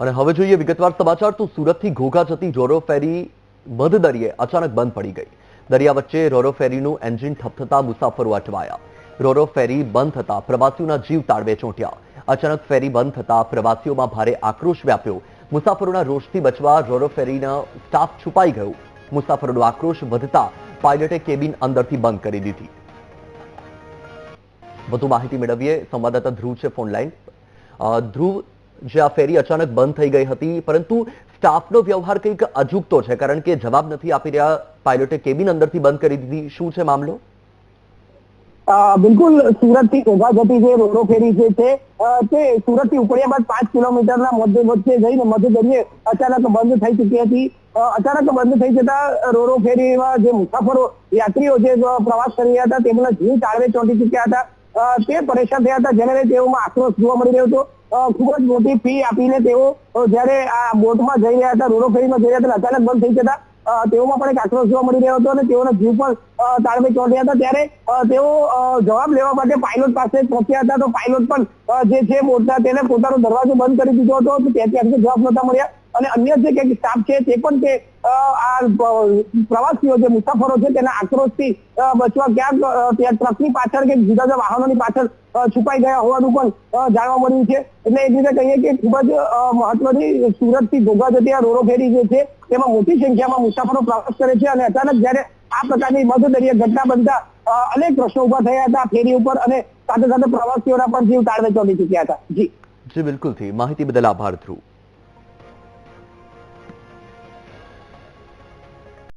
અને હવે જોઈએ, વિગતવાર સમાચાર. તો સુરતથી ઘોઘા જતી રોરો ફેરી મધ અચાનક બંધ પડી ગઈ. દરિયા વચ્ચે રોરો ફેરીનું એન્જિન ઠપ થતા મુસાફરો અટવાયા. રોરો ફેરી બંધ થતા પ્રવાસીઓના જીવ તાળવે ચોંટ્યા. અચાનક ફેરી બંધ થતા પ્રવાસીઓમાં ભારે આક્રોશ વ્યાપ્યો. મુસાફરોના રોષથી બચવા રોરો ફેરીના સ્ટાફ છુપાઈ ગયો. મુસાફરોનો આક્રોશ વધતા પાયલટે કેબિન અંદરથી બંધ કરી દીધી. વધુ માહિતી મેળવીએ. સંવાદદાતા ધ્રુવ છે ફોન લાઈન ધ્રુવ જે આ ફેરી અચાનક બંધ થઈ ગઈ હતી, પરંતુ સ્ટાફનો વ્યવહાર કંઈક અજુગતો છે, કારણ કે જવાબ નથી આપી રહ્યા પાયલોટે કેબિન અંદરથી બંધ કરી દીધી. શું છે મામલો? બિલકુલ સુરતથી ઘોઘા જતી જે રોડો ફેરી છે તે સુરતથી ઉપડ્યા બાદ પાંચ કિલોમીટરના મધ્ય વચ્ચે જઈને મધ્ય દરિયે અચાનક બંધ થઈ ચૂકી હતી. અચાનક બંધ થઈ જતા રોરો ફેરીમાં જે મુસાફરો, યાત્રીઓ જે પ્રવાસ કરી રહ્યા હતા, તેમના જીવ તાળવે ચોંટી ચૂક્યા હતા. તે પરેશાન થયા હતા. જેને તેઓમાં આક્રોશ જોવા મળી રહ્યો હતો. ખૂબ જ મોટી ફી આપીને તેઓ જયારે આ બોટમાં જઈ રહ્યા હતા રોરો ફેરીમાં જઈ રહ્યા હતા અચાનક બંધ થઈ જતા તેઓમાં પણ એક આક્રોશ જોવા મળી રહ્યો હતો અને તેઓના જીવ પણ તાળવે ચોંટ્યા હતા. ત્યારે તેઓ જવાબ લેવા માટે પાયલોટ પાસે પહોંચ્યા હતા. તો પાયલોટ પણ જે છે મોટા, તેને પોતાનો દરવાજો બંધ કરી દીધો હતો. ત્યાંથી આગળ જવાબ નતા મળ્યા. અને અન્ય જે કંઈક સ્ટાફ છે તે પણ તે આ પ્રવાસીઓ જે મુસાફરો છે તેના આક્રોશથી બચવા ક્યાંક ત્યાં ટ્રકની પાછળ કે જુદા જુદા વાહનોની પાછળ છુપાઈ ગયા હોવાનું પણ જાણવા મળ્યું છે. એટલે એક રીતે કહીએ કે ખૂબ જ મહત્વની સુરતથી ઘોઘા જતી આ રોરો ફેરી જે છે, તેમાં મોટી સંખ્યામાં મુસાફરો પ્રવાસ કરે છે અને અચાનક જ્યારે આ પ્રકારની મધ્ય ઘટના બનતા અનેક પ્રશ્નો ઊભા થયા હતા ફેરી ઉપર અને સાથે સાથે પ્રવાસીઓના પણ જીવ તાળવે ચોંટી ચૂક્યા હતા. જી. જી બિલકુલથી માહિતી બદલ આભાર ધ્રુવ.